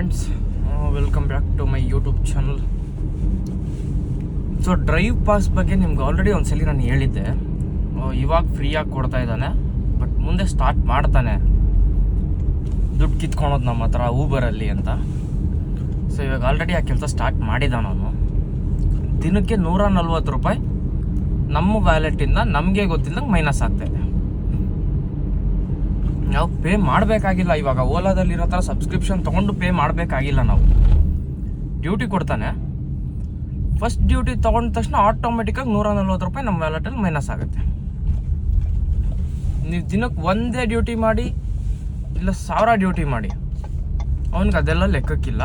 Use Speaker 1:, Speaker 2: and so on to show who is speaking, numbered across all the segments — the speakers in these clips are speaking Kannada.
Speaker 1: Friends welcome back to my YouTube channel so drive pass ಬಗ್ಗೆ ನಿಮ್ಗೆ ಆಲ್ರೆಡಿ ಒಂದ್ಸಲಿ ನಾನು ಹೇಳಿದ್ದೆ. ಆ, ಇವಾಗ ಫ್ರೀಯಾಗಿ ಕೊಡ್ತಾ ಇದ್ದಾನೆ ಬಟ್ ಮುಂದೆ ಸ್ಟಾರ್ಟ್ ಮಾಡ್ತಾನೆ. ದುಡ್ಡು ಕಿತ್ಕೊಳೋದು ನಮ್ಮ ಹತ್ರ ಊಬರಲ್ಲಿ ಅಂತ. ಸೊ ಇವಾಗ ಆಲ್ರೆಡಿ ಆ ಕೆಲಸ ಸ್ಟಾರ್ಟ್ ಮಾಡಿದ ನಾನು. ದಿನಕ್ಕೆ ನೂರ ನಲ್ವತ್ತು ರೂಪಾಯಿ ನಮ್ಮ ವ್ಯಾಲೆಟಿಂದ ನಮಗೆ ಗೊತ್ತಿಲ್ಲದಂಗೆ ಮೈನಸ್ ಆಗ್ತಾ ಇದೆ. ನಾವು ಪೇ ಮಾಡಬೇಕಾಗಿಲ್ಲ. ಇವಾಗ ಓಲಾದಲ್ಲಿ ಇರೋ ಥರ ಸಬ್ಸ್ಕ್ರಿಪ್ಷನ್ ತೊಗೊಂಡು ಪೇ ಮಾಡಬೇಕಾಗಿಲ್ಲ ನಾವು. ಡ್ಯೂಟಿ ಕೊಡ್ತಾನೆ. ಫಸ್ಟ್ ಡ್ಯೂಟಿ ತೊಗೊಂಡ ತಕ್ಷಣ ಆಟೋಮೆಟಿಕ್ಕಾಗಿ ನೂರ ನಲ್ವತ್ತು ರೂಪಾಯಿ ನಮ್ಮ ವ್ಯಾಲೆಟಲ್ಲಿ ಮೈನಸ್ ಆಗುತ್ತೆ. ನೀವು ದಿನಕ್ಕೆ ಒಂದೇ ಡ್ಯೂಟಿ ಮಾಡಿ, ಇಲ್ಲ ಸಾವಿರ ಡ್ಯೂಟಿ ಮಾಡಿ, ಅವನಿಗೆ ಅದೆಲ್ಲ ಲೆಕ್ಕಕ್ಕಿಲ್ಲ.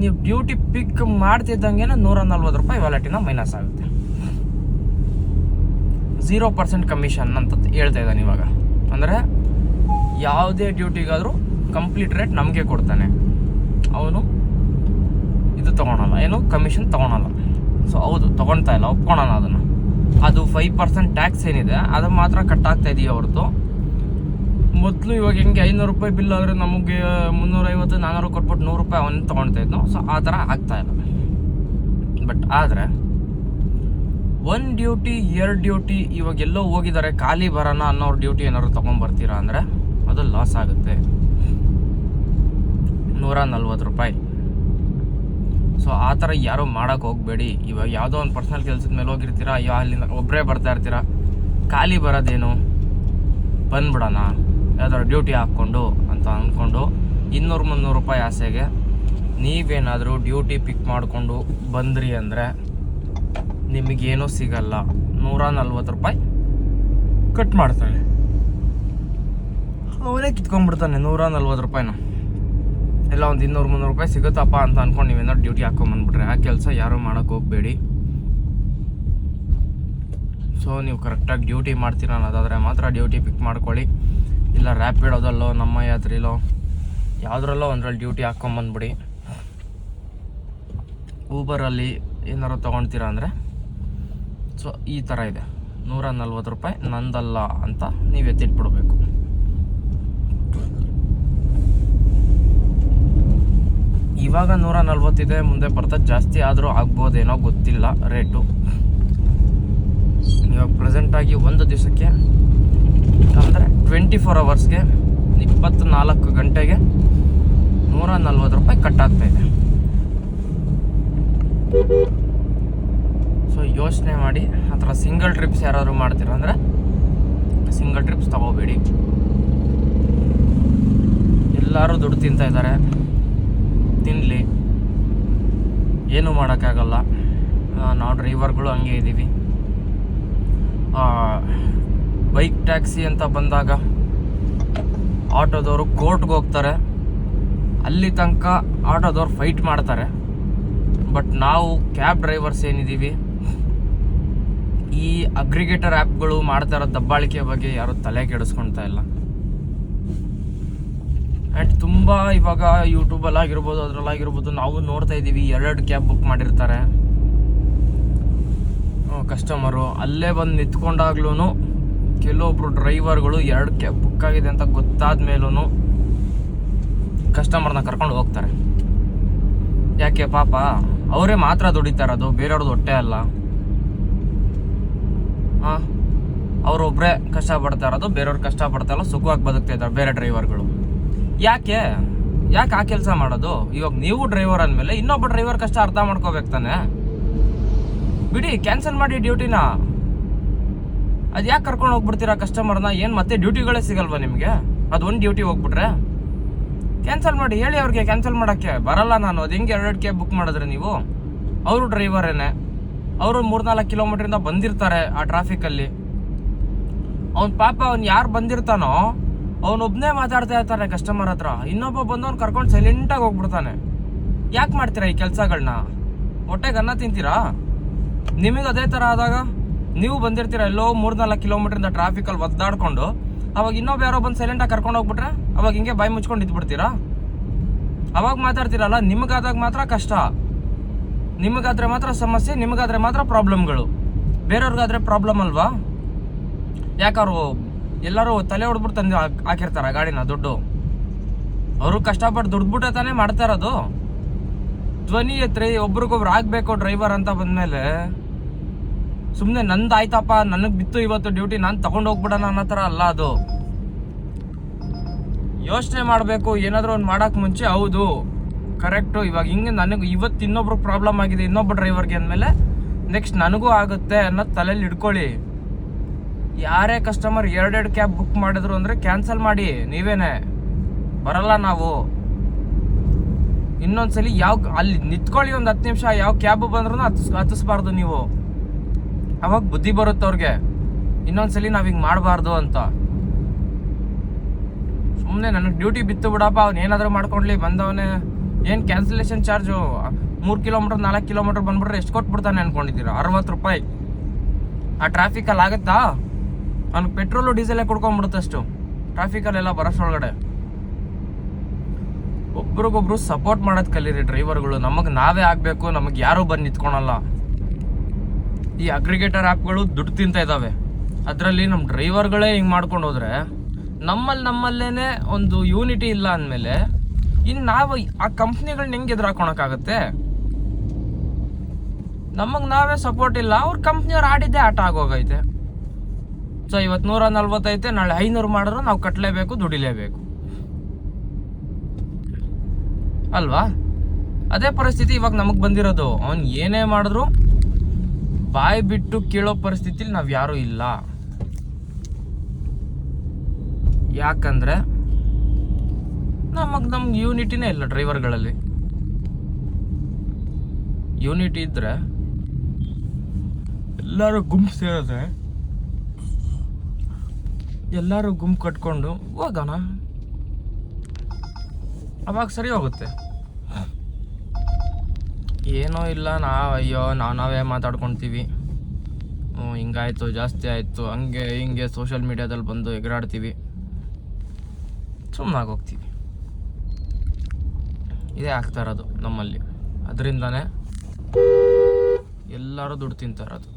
Speaker 1: ನೀವು ಡ್ಯೂಟಿ ಪಿಕ್ ಮಾಡ್ತಿದ್ದಂಗೆ ನೂರ ನಲ್ವತ್ತು ರೂಪಾಯಿ ವ್ಯಾಲೆಟಿನ ಮೈನಸ್ ಆಗುತ್ತೆ. ಜೀರೋ ಪರ್ಸೆಂಟ್ ಕಮಿಷನ್ ಅಂತ ಹೇಳ್ತಾ ಇದ್ದಾನೆ ಇವಾಗ. ಅಂದರೆ ಯಾವುದೇ ಡ್ಯೂಟಿಗಾದರೂ ಕಂಪ್ಲೀಟ್ ರೇಟ್ ನಮಗೆ ಕೊಡ್ತಾನೆ. ಅವನು ಇದು ತೊಗೊಳಲ್ಲ, ಏನು ಕಮಿಷನ್ ತೊಗೊಳಲ್ಲ. ಸೊ ಹೌದು, ತೊಗೊಳ್ತಾ ಇಲ್ಲ ಒಪ್ಕೊಳೋಣ ಅದನ್ನು. ಅದು ಫೈವ್ ಪರ್ಸೆಂಟ್ ಟ್ಯಾಕ್ಸ್ ಏನಿದೆ, ಅದು ಮಾತ್ರ ಕಟ್ ಆಗ್ತಾ ಇದೆಯಾ ಹೊರತು. ಮೊದಲು ಇವಾಗ ಹೆಂಗೆ ಐನೂರು ರೂಪಾಯಿ ಬಿಲ್ ಆದರೆ ನಮಗೆ ಮುನ್ನೂರೈವತ್ತು ನಾನ್ನೂರು ಕೊಟ್ಬಿಟ್ಟು ನೂರು ರೂಪಾಯಿ ಅವನು ತೊಗೊಳ್ತಾ ಇದ್ನು. ಸೊ ಆ ಥರ ಆಗ್ತಾಯಿಲ್ಲ ಬಟ್ ಆದರೆ ಒನ್ ಡ್ಯೂಟಿ, ಎರಡು ಡ್ಯೂಟಿ ಇವಾಗ ಎಲ್ಲೋ ಹೋಗಿದ್ದಾರೆ ಖಾಲಿ ಬರೋಣ ಅನ್ನೋರು ಡ್ಯೂಟಿ ಏನಾದ್ರು ತೊಗೊಂಬರ್ತೀರಾ ಅಂದರೆ ಅದು ಲಾಸ್ ಆಗುತ್ತೆ. ನೂರ ನಲ್ವತ್ತು ರೂಪಾಯಿ. ಸೊ ಆ ಥರ ಯಾರೂ ಮಾಡೋಕೆ ಹೋಗಬೇಡಿ. ಇವಾಗ ಯಾವುದೋ ಒಂದು ಪರ್ಸ್ನಲ್ ಕೆಲಸದ ಮೇಲೆ ಹೋಗಿರ್ತೀರಾ ಅಯ್ಯೋ ಅಲ್ಲಿಂದ ಒಬ್ಬರೇ ಬರ್ತಾ ಇರ್ತೀರಾ, ಖಾಲಿ ಬರೋದೇನು? ಬಂದ್ಬಿಡೋಣ. ಯಾವ್ದಾದ್ರು ಡ್ಯೂಟಿ ಹಾಕ್ಕೊಂಡು ಅಂತ ಅಂದ್ಕೊಂಡು ಇನ್ನೂರು ಮುನ್ನೂರು ರೂಪಾಯಿ ಆಸೆಗೆ ನೀವೇನಾದರೂ ಡ್ಯೂಟಿ ಪಿಕ್ ಮಾಡಿಕೊಂಡು ಬಂದ್ರಿ ಅಂದರೆ ನಿಮಗೇನೂ ಸಿಗಲ್ಲ. ನೂರ ನಲ್ವತ್ತು ರೂಪಾಯಿ ಕಟ್ ಮಾಡ್ತಾನೆ ಅವನೇ ಕಿತ್ಕೊಂಡ್ಬಿಡ್ತಾನೆ ನೂರ ನಲ್ವತ್ತು ರೂಪಾಯಿನ. ಎಲ್ಲ ಒಂದು ಇನ್ನೂರು ಮುನ್ನೂರು ರೂಪಾಯಿ ಸಿಗುತ್ತಪ್ಪ ಅಂತ ಅನ್ಕೊಂಡು ನೀವೇನಾದ್ರು ಡ್ಯೂಟಿ ಹಾಕೊಂಬಂದ್ಬಿಟ್ರೆ ಆ ಕೆಲಸ ಯಾರೂ ಮಾಡೋಕ್ಕೆ ಹೋಗಬೇಡಿ. ಸೊ ನೀವು ಕರೆಕ್ಟಾಗಿ ಡ್ಯೂಟಿ ಮಾಡ್ತೀರ ಅನ್ನೋದಾದರೆ ಮಾತ್ರ ಡ್ಯೂಟಿ ಪಿಕ್ ಮಾಡ್ಕೊಳ್ಳಿ. ಇಲ್ಲ ರ್ಯಾಪಿಡೋದಲ್ಲೋ ನಮ್ಮ ಯಾತ್ರಿಲೋ, ಯಾವುದ್ರಲ್ಲೋ ಒಂದ್ರಲ್ಲಿ ಡ್ಯೂಟಿ ಹಾಕ್ಕೊಂಬಂದ್ಬಿಡಿ ಊಬರಲ್ಲಿ ಏನಾರು ತೊಗೊಳ್ತೀರಾ ಅಂದರೆ? ಸೊ, ಈ ಥರ ಇದೆ. ನೂರ ನಲ್ವತ್ತು ರೂಪಾಯಿ, ನಂದಲ್ಲ ಅಂತ ನೀವು ಎತ್ತಿಟ್ಬಿಡ್ಬೇಕು ಇವಾಗ ನೂರ ನಲ್ವತ್ತಿದೆ ಮುಂದೆ ಬರ್ತಾ ಜಾಸ್ತಿ ಆದರೂ ಆಗ್ಬೋದೇನೋ ಗೊತ್ತಿಲ್ಲ ರೇಟು. ಇವಾಗ ಪ್ರೆಸೆಂಟಾಗಿ ಒಂದು ದಿವಸಕ್ಕೆ ಅಂದರೆ ಟ್ವೆಂಟಿ ಫೋರ್ ಅವರ್ಸ್ಗೆ ಇಪ್ಪತ್ತ್ನಾಲ್ಕು ಗಂಟೆಗೆ ನೂರ ನಲ್ವತ್ತು ರೂಪಾಯಿ ಕಟ್ ಆಗ್ತಾ ಇದೆ ಸೊ ಯೋಚನೆ ಮಾಡಿ ಆ ಥರ ಸಿಂಗಲ್ ಟ್ರಿಪ್ಸ್ ಯಾರಾದರೂ ಮಾಡ್ತೀರ ಅಂದರೆ ಸಿಂಗಲ್ ಟ್ರಿಪ್ಸ್ ತಗೋಬೇಡಿ. ಎಲ್ಲರೂ ದುಡ್ಡು ತಿಂತಾ ಇದ್ದಾರೆ. ತಿನ್ನಲಿ ಏನೂ ಮಾಡೋಕ್ಕಾಗಲ್ಲ. ನಾವು ಡ್ರೈವರ್ಗಳು ಹಂಗೆ ಇದ್ದೀವಿ ಬೈಕ್ ಟ್ಯಾಕ್ಸಿ ಅಂತ ಬಂದಾಗ ಆಟೋದವರು ಕೋರ್ಟ್ಗೆ ಹೋಗ್ತಾರೆ. ಅಲ್ಲಿ ತನಕ ಆಟೋದವ್ರು ಫೈಟ್ ಮಾಡ್ತಾರೆ. ಬಟ್ ನಾವು ಕ್ಯಾಬ್ ಡ್ರೈವರ್ಸ್ ಏನಿದ್ದೀವಿ ಈ ಅಗ್ರಿಗೇಟರ್ ಆ್ಯಪ್ಗಳು ಮಾಡ್ತಾ ಇರೋ ದಬ್ಬಾಳಿಕೆ ಬಗ್ಗೆ ಯಾರು ತಲೆ ಕೆಡಿಸ್ಕೊಳ್ತಾ ಇಲ್ಲ. ಆ್ಯಂಡ್ ತುಂಬ ಇವಾಗ ಯೂಟ್ಯೂಬಲ್ಲಿ ಆಗಿರ್ಬೋದು ಅದರಲ್ಲಾಗಿರ್ಬೋದು ನಾವು ನೋಡ್ತಾ ಇದ್ದೀವಿ, ಎರಡು ಕ್ಯಾಬ್ ಬುಕ್ ಮಾಡಿರ್ತಾರೆ. ಕಸ್ಟಮರು ಅಲ್ಲೇ ಬಂದು ನಿಂತ್ಕೊಂಡಾಗ್ಲೂ ಕೆಲವೊಬ್ರು ಡ್ರೈವರ್ಗಳು ಎರಡು ಕ್ಯಾಬ್ ಬುಕ್ ಆಗಿದೆ ಅಂತ ಗೊತ್ತಾದ ಮೇಲೂ ಕಸ್ಟಮರ್ನ ಕರ್ಕೊಂಡು ಹೋಗ್ತಾರೆ. ಯಾಕೆ ಪಾಪ, ಅವರೇ ಮಾತ್ರ ದುಡಿತಾ ಅದು ಬೇರೆಯವ್ರದ್ದು ಹೊಟ್ಟೆ ಅಲ್ಲ. ಅವರೊಬ್ಬರೇ ಕಷ್ಟಪಡ್ತಾ ಇರೋದು, ಬೇರೆಯವ್ರು ಇಲ್ಲ, ಸುಖವಾಗಿ ಬದುಕ್ತಾ ಇದ್ದಾರೆ ಬೇರೆ ಡ್ರೈವರ್ಗಳು. ಯಾಕೆ? ಯಾಕೆ ಆ ಕೆಲಸ ಮಾಡೋದು? ಇವಾಗ ನೀವು ಡ್ರೈವರ್ ಅಂದಮೇಲೆ ಇನ್ನೊಬ್ಬ ಡ್ರೈವರ್ ಕಷ್ಟ ಅರ್ಥ ಮಾಡ್ಕೋಬೇಕು ತಾನೆ? ಬಿಡಿ, ಕ್ಯಾನ್ಸಲ್ ಮಾಡಿ ಡ್ಯೂಟಿನ. ಅದು ಯಾಕೆ ಕರ್ಕೊಂಡು ಹೋಗ್ಬಿಡ್ತೀರಾ ಕಸ್ಟಮರ್ನ? ಏನು ಮತ್ತೆ ಡ್ಯೂಟಿಗಳೇ ಸಿಗಲ್ವಾ ನಿಮಗೆ? ಅದು ಒಂದು ಡ್ಯೂಟಿ ಹೋಗ್ಬಿಟ್ರೆ? ಕ್ಯಾನ್ಸಲ್ ಮಾಡಿ, ಹೇಳಿ ಅವ್ರಿಗೆ ಕ್ಯಾನ್ಸಲ್ ಮಾಡೋಕ್ಕೆ. ಬರಲ್ಲ ನಾನು, ಅದು ಹೆಂಗೆ ಎರಡು ಕ್ಯಾಬ್ ಬುಕ್ ಮಾಡಿದ್ರೆ ನೀವು? ಅವರು ಡ್ರೈವರೇನೆ. ಅವರು ಮೂರ್ನಾಲ್ಕು ಕಿಲೋಮೀಟ್ರಿಂದ ಬಂದಿರ್ತಾರೆ ಆ ಟ್ರಾಫಿಕಲ್ಲಿ. ಅವ್ನ ಪಾಪ ಅವ್ನು ಯಾರು ಬಂದಿರ್ತಾನೋ ಅವನೊಬ್ಬನೇ ಮಾತಾಡ್ತಾ ಇರ್ತಾನೆ ಕಸ್ಟಮರ್ ಹತ್ರ. ಇನ್ನೊಬ್ಬ ಬಂದವ್ನು ಕರ್ಕೊಂಡು ಸೈಲೆಂಟಾಗಿ ಹೋಗ್ಬಿಡ್ತಾನೆ. ಯಾಕೆ ಮಾಡ್ತೀರಾ ಈ ಕೆಲಸಗಳನ್ನ ಹೊಟ್ಟೆಗೆ ಅನ್ನ ತಿಂತೀರಾ? ನಿಮಗೆ ಅದೇ ಥರ ಆದಾಗ? ನೀವು ಬಂದಿರ್ತೀರ ಎಲ್ಲೋ ಮೂರ್ನಾಲ್ಕು ಕಿಲೋಮೀಟ್ರಿಂದ ಟ್ರಾಫಿಕಲ್ಲಿ ಒದ್ದಾಡ್ಕೊಂಡು, ಅವಾಗ ಇನ್ನೊಬ್ಬ ಯಾರೋ ಬಂದು ಸೈಲೆಂಟಾಗಿ ಕರ್ಕೊಂಡು ಹೋಗ್ಬಿಟ್ರೆ, ಅವಾಗ ಹಿಂಗೆ ಬಾಯಿ ಮುಚ್ಕೊಂಡು ಇದ್ಬಿಡ್ತೀರಾ? ಅವಾಗ ಮಾತಾಡ್ತೀರಲ್ಲ, ನಿಮಗಾದಾಗ ಮಾತ್ರ ಕಷ್ಟ. ನಿಮಗಾದ್ರೆ ಮಾತ್ರ ಸಮಸ್ಯೆ, ನಿಮಗಾದರೆ ಮಾತ್ರ ಪ್ರಾಬ್ಲಮ್ಗಳು ಬೇರೆಯವ್ರಿಗಾದರೆ ಪ್ರಾಬ್ಲಮ್ ಅಲ್ವಾ? ಯಾಕಾರು ಎಲ್ಲರೂ ತಲೆ ಹೊಡೆದ್ಬಿಟ್ಟು ತಂದು ಹಾಕ್- ಹಾಕಿರ್ತಾರ ಗಾಡಿನ ದುಡ್ಡು? ಅವರು ಕಷ್ಟಪಟ್ಟು ದುಡ್ಬಿಟ್ಟೆ ತಾನೇ ಮಾಡ್ತಾ ಇರೋದು? ಧ್ವನಿ ಎತ್ರಿ, ಒಬ್ರಿಗೊಬ್ರು ಆಗಬೇಕು ಡ್ರೈವರ್ ಅಂತ ಬಂದಮೇಲೆ ಸುಮ್ಮನೆ ನಂದು ಆಯ್ತಪ್ಪ ನನಗೆ ಬಿತ್ತು ಇವತ್ತು ಡ್ಯೂಟಿ ನಾನು ತಗೊಂಡು ಹೋಗ್ಬಿಡೋಣ ಅನ್ನೋ ಥರ ಅಲ್ಲ ಅದು. ಯೋಚನೆ ಮಾಡಬೇಕು, ಏನಾದರೂ ಒಂದು ಮಾಡೋಕೆ ಮುಂಚೆ ಹೌದು. ಕರೆಕ್ಟು. ಇವಾಗ ಹಿಂಗೆ ನನಗೆ ಇವತ್ತು ಇನ್ನೊಬ್ರು ಪ್ರಾಬ್ಲಮ್ ಆಗಿದೆ, ಇನ್ನೊಬ್ಬ ಡ್ರೈವರ್ಗೆ ಅಂದಮೇಲೆ ನೆಕ್ಸ್ಟ್ ನನಗೂ ಆಗುತ್ತೆ ಅನ್ನೋದು ತಲೆಯಲ್ಲಿ ಇಟ್ಕೊಳ್ಳಿ ಯಾರೇ ಕಸ್ಟಮರ್ ಎರಡೆರಡು ಕ್ಯಾಬ್ ಬುಕ್ ಮಾಡಿದ್ರು ಅಂದರೆ ಕ್ಯಾನ್ಸಲ್ ಮಾಡಿ, ನೀವೇನೆ. ಬರಲ್ಲ ನಾವು. ಇನ್ನೊಂದ್ಸಲಿ ಯಾವ ಅಲ್ಲಿ ನಿಂತ್ಕೊಳ್ಳಿ ಒಂದು ಹತ್ತು ನಿಮಿಷ, ಯಾವ ಕ್ಯಾಬ್ ಬಂದ್ರು ಹತ್ತಿಸ್ ಹತ್ತಿಸ್ಬಾರ್ದು ನೀವು. ಅವಾಗ ಬುದ್ಧಿ ಬರುತ್ತೆ ಅವ್ರಿಗೆ. ಇನ್ನೊಂದ್ಸಲಿ ನಾವು ಹಿಂಗೆ ಮಾಡಬಾರ್ದು ಅಂತ. ಸುಮ್ಮನೆ ನನಗೆ ಡ್ಯೂಟಿ ಬಿತ್ತು ಬಿಡಪ್ಪ, ಅವ್ನು ಏನಾದರೂ ಮಾಡ್ಕೊಂಡ್ಲಿ, ಬಂದವನೇ. ಏನು ಕ್ಯಾನ್ಸಲೇಷನ್ ಚಾರ್ಜು ಮೂರು ಕಿಲೋಮೀಟ್ರ್ ನಾಲ್ಕು ಕಿಲೋಮೀಟ್ರ್ ಬಂದ್ಬಿಟ್ರೆ ಎಷ್ಟು ಕೊಟ್ಬಿಡ್ತಾನೆ ಅನ್ಕೊಂಡಿದ್ದೀರಾ? ಅರವತ್ತು ರೂಪಾಯಿ. ಆ ಟ್ರಾಫಿಕಲ್ಲಿ ಆಗುತ್ತಾ? ಅವ್ನಿಗೆ ಪೆಟ್ರೋಲು ಡೀಸೆಲೇ ಕೊಡ್ಕೊಂಬಿಡುತ್ತೆ ಅಷ್ಟು. ಟ್ರಾಫಿಕಲ್ಲೆಲ್ಲ ಬರೋಷ್ಟೊಳಗಡೆ ಒಬ್ರಿಗೊಬ್ರು ಸಪೋರ್ಟ್ ಮಾಡೋದು ಕಲೀರಿ ಡ್ರೈವರ್ಗಳು ನಮಗೆ ನಾವೇ ಆಗಬೇಕು, ನಮಗೆ ಯಾರೂ ಬಂದು ನಿಂತ್ಕೊಳಲ್ಲ. ಈ ಅಗ್ರಿಗೇಟರ್ ಆ್ಯಪ್ಗಳು ದುಡ್ಡು ತಿಂತ ಇದ್ದಾವೆ ಅದರಲ್ಲಿ ನಮ್ಮ ಡ್ರೈವರ್ಗಳೇ ಹಿಂಗೆ ಮಾಡ್ಕೊಂಡು ಹೋದ್ರೆ ನಮ್ಮಲ್ಲಿ ನಮ್ಮಲ್ಲೇ ಒಂದು ಯೂನಿಟಿ ಇಲ್ಲ ಅಂದಮೇಲೆ ಇನ್ನು ನಾವು ಆ ಕಂಪ್ನಿಗಳನ್ನ ಹೆಂಗೆ ಎದುರಾಕೊಳಕ್ಕಾಗತ್ತೆ? ನಮಗೆ ನಾವೇ ಸಪೋರ್ಟ್ ಇಲ್ಲ. ಅವ್ರ ಕಂಪ್ನಿಯವ್ರು ಆಡಿದ್ದೇ ಆಟ ಆಗೋಗೈತೆ. ಸೊ ಇವತ್ತು ನೂರ ನಲ್ವತ್ತೈತೆ ನಾಳೆ ಐನೂರು ಮಾಡಿದ್ರು ನಾವು ಕಟ್ಟಲೇಬೇಕು ದುಡಿಲೇಬೇಕು. ಅಲ್ವಾ? ಅದೇ ಪರಿಸ್ಥಿತಿ ಇವಾಗ ನಮಗೆ ಬಂದಿರೋದು. ಅವ್ನು ಏನೇ ಮಾಡಿದ್ರು ಬಾಯಿ ಬಿಟ್ಟು ಕೇಳೋ ಪರಿಸ್ಥಿತಿಲಿ ನಾವು ಯಾರೂ ಇಲ್ಲ. ಯಾಕಂದ್ರೆ ನಮಗೆ ನಮ್ಗೆ ಯೂನಿಟಿನೇ ಇಲ್ಲ ಡ್ರೈವರ್ಗಳಲ್ಲಿ ಯೂನಿಟಿ ಇದ್ರೆ ಎಲ್ಲರೂ ಗುಂಪು ಸೇರಿದ್ರೆ ಎಲ್ಲರೂ ಗುಂಪು ಕಟ್ಕೊಂಡು ಹೋಗೋಣ. ಅವಾಗ ಸರಿ ಹೋಗುತ್ತೆ. ಏನೋ ಇಲ್ಲ ನಾವು ಅಯ್ಯೋ ನಾವು ನಾವೇ ಮಾತಾಡ್ಕೊತೀವಿ. ಹಿಂಗಾಯ್ತು, ಜಾಸ್ತಿ ಆಯಿತು, ಹಂಗೆ, ಹಿಂಗೆ ಸೋಷಿಯಲ್ ಮೀಡ್ಯಾದಲ್ಲಿ ಬಂದು ಎಗರಾಡ್ತೀವಿ ಸುಮ್ಮನಾಗಿ ಹೋಗ್ತೀವಿ. ಇದೇ ಆಗ್ತಾ ಇರೋದು ನಮ್ಮಲ್ಲಿ. ಅದರಿಂದನೇ ಎಲ್ಲರೂ ದುಡ್ಡು ತಿಂತಾ ಇರೋದು